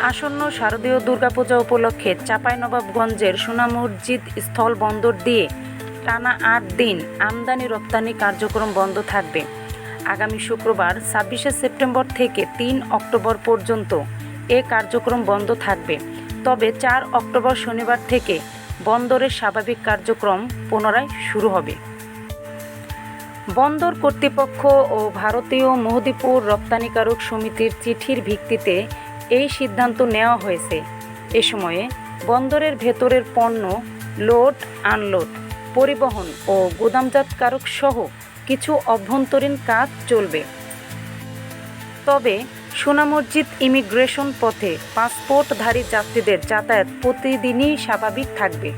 আসন্ন শারদীয় দুর্গাপূজা উপলক্ষে চাঁপাইনবাবগঞ্জের সোনা মসজিদ স্থল বন্দর দিয়ে টানা আট দিন আমদানি রপ্তানি কার্যক্রম বন্ধ থাকবে। আগামী শুক্রবার, ছাব্বিশে সেপ্টেম্বর থেকে তিন অক্টোবর পর্যন্ত এ কার্যক্রম বন্ধ থাকবে। তবে চার অক্টোবর শনিবার থেকে বন্দরের স্বাভাবিক কার্যক্রম পুনরায় শুরু হবে। বন্দর কর্তৃপক্ষ ও ভারতীয় মহদীপুর রপ্তানিকারক সমিতির চিঠির ভিত্তিতে এই সিদ্ধান্ত নেওয়া হয়েছে। এ সময়ে বন্দরের ভেতরের পণ্য, লোড, আনলোড, পরিবহন ও গুদামজাতকারক সহ কিছু অভ্যন্তরীণ কাজ চলবে। তবে সোনামসজিদ ইমিগ্রেশন পথে পাসপোর্টধারী যাত্রীদের যাতায়াত প্রতিদিনই স্বাভাবিক থাকবে।